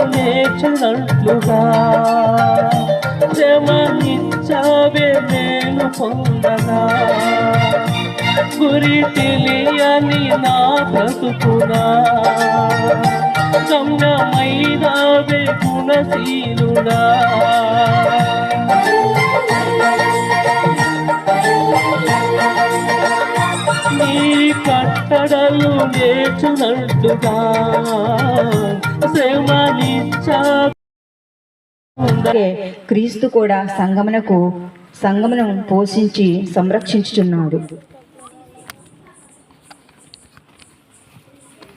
కట్టడలు నేర్చునట్లుగా. శ్రమనిచ్చావే నేను పొందగా. గురి తెలియని నా బ్రతుకునా. గమ్యమైనవే గుణశీలుడా. నీ కట్టడలు నేర్చునట్టుగా శ్రమనిచ్చా క్రీస్తు కూడా సంగమనకు సంగమనం పోషించి సంరక్షించుచున్నాడు.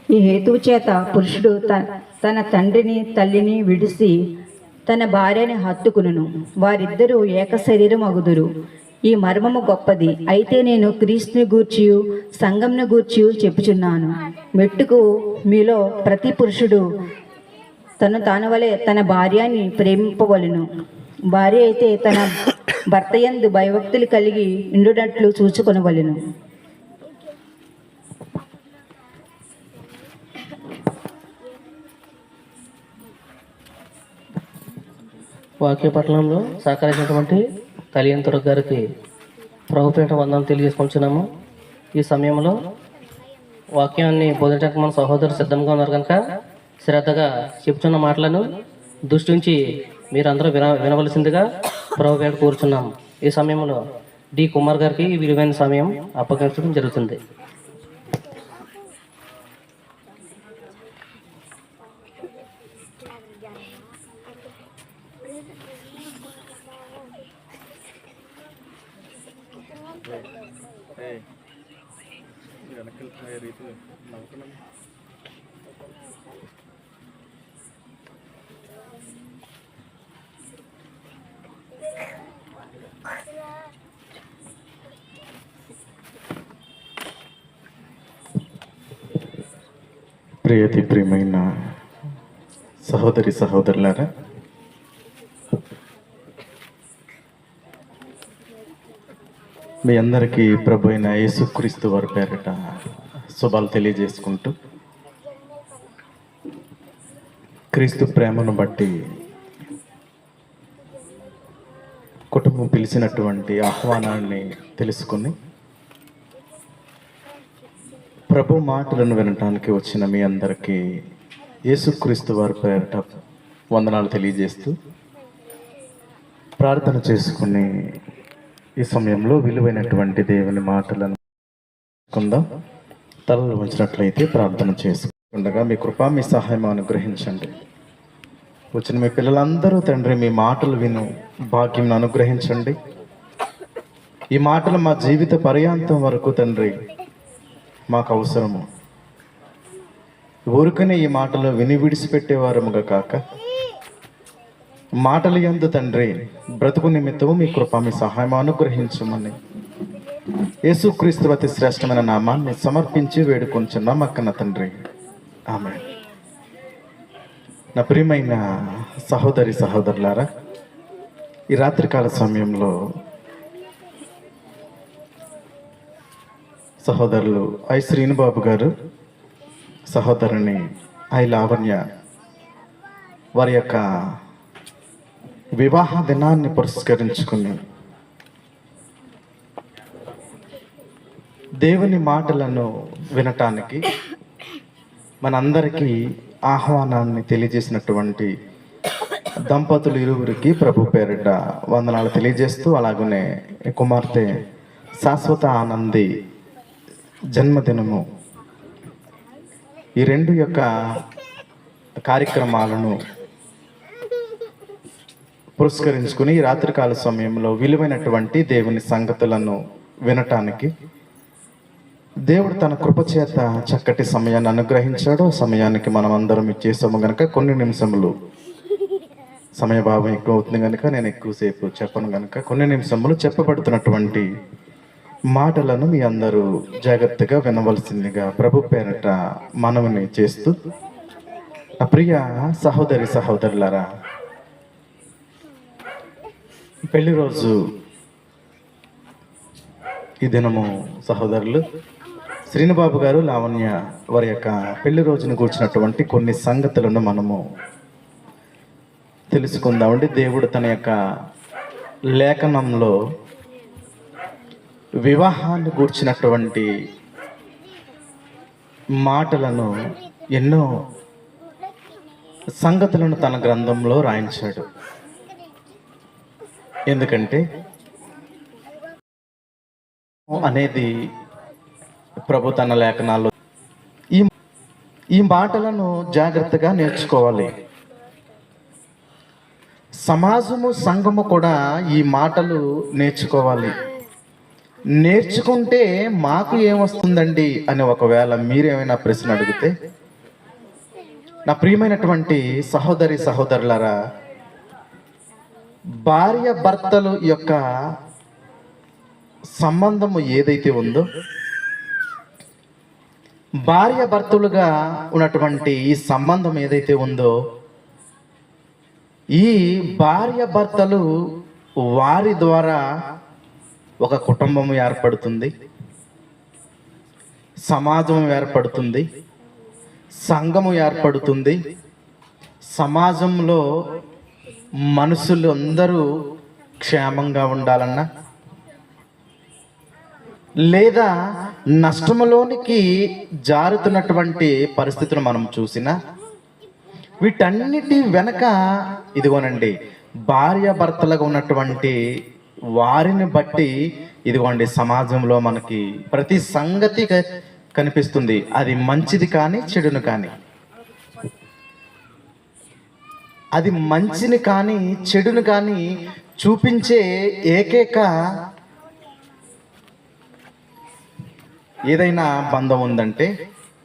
ఈ హేతువు చేత పురుషుడు తన తండ్రిని తల్లిని విడిసి తన భార్యని హత్తుకును వారిద్దరూ ఏక శరీరం అగుదురు ఈ మర్మము గొప్పది. అయితే నేను క్రీస్తుని గూర్చియు సంఘంను గూర్చియు చెప్పుచున్నాను. మెట్టుకు మీలో ప్రతి పురుషుడు తను తాను వలె తన భార్యని ప్రేమింపవలను. భార్య అయితే తన భర్త ఎందు భయభక్తులు కలిగి ఉండునట్లు చూచుకొనవలను. వాక్య పట్టణంలో సహకరించినటువంటి తల్లియంతుర గారికి ప్రభుపేట వందనం తెలియజేసుకుంటున్నాము. ఈ సమయంలో వాక్యాన్ని బోధించడానికి మన సహోదరు సిద్ధంగా ఉన్నారు కనుక శ్రద్ధగా చెప్తున్న మాటలను దృష్టించి మీరందరూ విన వినవలసిందిగా ప్రభుపేట కూర్చున్నాము. ఈ సమయంలో డి. కుమార్ గారికి విలువైన సమయం అప్పగించడం జరుగుతుంది. ప్రియతి ప్రియమైన సహోదరి సహోదరులారా మీ అందరికీ ప్రభు అయిన యేసుక్రీస్తు వారి పేరిట శుభాలు తెలియజేసుకుంటూ క్రీస్తు ప్రేమను బట్టి కుటుంబం పిలిచినటువంటి ఆహ్వానాన్ని తెలుసుకుని ప్రభు మాటలను వినటానికి వచ్చిన మీ అందరికీ యేసుక్రీస్తు వారి పేరిట వందనాలు తెలియజేస్తూ ప్రార్థన చేసుకుని ఈ సమయంలో విలువైనటువంటి దేవుని మాటలను కొందాం. తలలు ఉంచినట్లయితే ప్రార్థన చేసుకుండగా మీ కృప మీ సహాయం అనుగ్రహించండి. వచ్చిన మీ పిల్లలందరూ తండ్రి మీ మాటలు విను భాగ్యం అనుగ్రహించండి. ఈ మాటలు మా జీవిత పర్యాంతం వరకు తండ్రి మాకు అవసరము. ఊరికనే ఈ మాటలు విని విడిచిపెట్టేవారముగా కాక మాటలు ఎందు తండ్రి బ్రతుకు నిమిత్తము మీ కృప మీ సహాయం అనుగ్రహించమని. యేసుక్రీస్తు అతి శ్రేష్టమైన నామాన్ని సమర్పించి వేడుకొంచున్నాం అక్కన తండ్రి. ఆమె నా ప్రియమైన సహోదరి సహోదరులారా ఈ రాత్రికాల సమయంలో సహోదరులు ఐ. శ్రీనుబాబు గారు సహోదరుని ఐ. లావణ్య వారి యొక్క వివాహ దినాన్ని పురస్కరించుకుని దేవుని మాటలను వినటానికి మనందరికీ ఆహ్వానాన్ని తెలియజేసినటువంటి దంపతులు ఇరువురికి ప్రభు పేరిట వందనాలు తెలియజేస్తూ అలాగనే కుమార్తె శాశ్వత ఆనంది జన్మదినము. ఈ రెండు యొక్క కార్యక్రమాలను పురస్కరించుకుని రాత్రికాల సమయంలో విలువైనటువంటి దేవుని సంగతులను వినటానికి దేవుడు తన కృపచేత చక్కటి సమయాన్ని అనుగ్రహించాడు. సమయానికి మనం అందరం ఇచ్చేసాము గనక కొన్ని నిమిషములు. సమయభావం ఎక్కువ అవుతుంది కనుక నేను ఎక్కువసేపు చెప్పను కనుక కొన్ని నిమిషములు చెప్పబడుతున్నటువంటి మాటలను మీ అందరూ జాగ్రత్తగా వినవలసిందిగా ప్రభు పేరట మనవిని చేస్తూ. ప్రియ సహోదరి సహోదరులరా పెళ్ళి రోజు ఈ దినము సహోదరులు శ్రీనిబాబు గారు లావణ్య వారి యొక్క పెళ్ళి రోజును కూర్చున్నటువంటి కొన్ని సంగతులను మనము తెలుసుకుందామండి. దేవుడు తన యొక్క లేఖనంలో వివాహాన్ని గూర్చినటువంటి మాటలను ఎన్నో సంగతులను తన గ్రంథంలో రాయించాడు. ఎందుకంటే అనేది ప్రభు తన లేఖనాల్లో ఈ ఈ మాటలను జాగ్రత్తగా నేర్చుకోవాలి. సమాజము సంఘము కూడా ఈ మాటలు నేర్చుకోవాలి. నేర్చుకుంటే మాకు ఏమొస్తుందండి అని ఒకవేళ మీరేమైనా ప్రశ్న అడిగితే నా ప్రియమైనటువంటి సహోదరి సహోదరులరా భార్య భర్తలు యొక్క సంబంధము ఏదైతే ఉందో భార్య భర్తలుగా ఉన్నటువంటి ఈ సంబంధం ఏదైతే ఉందో ఈ భార్య భర్తలు వారి ద్వారా ఒక కుటుంబం ఏర్పడుతుంది సమాజం ఏర్పడుతుంది సంఘము ఏర్పడుతుంది సమాజంలో మనుషులు అందరూ క్షేమంగా ఉండాలన్నా? లేదా నష్టములోనికి జారుతున్నటువంటి పరిస్థితులు మనం చూసినా? వీటన్నిటి వెనక ఇదిగోనండి భార్యాభర్తలుగా ఉన్నటువంటి వారిని బట్టి ఇదిగోండి సమాజంలో మనకి ప్రతి సంగతి కనిపిస్తుంది. అది మంచిది కానీ చెడును కానీ. అది మంచిని కానీ చెడును కానీ చూపించే ఏకైక ఏదైనా బంధం ఉందంటే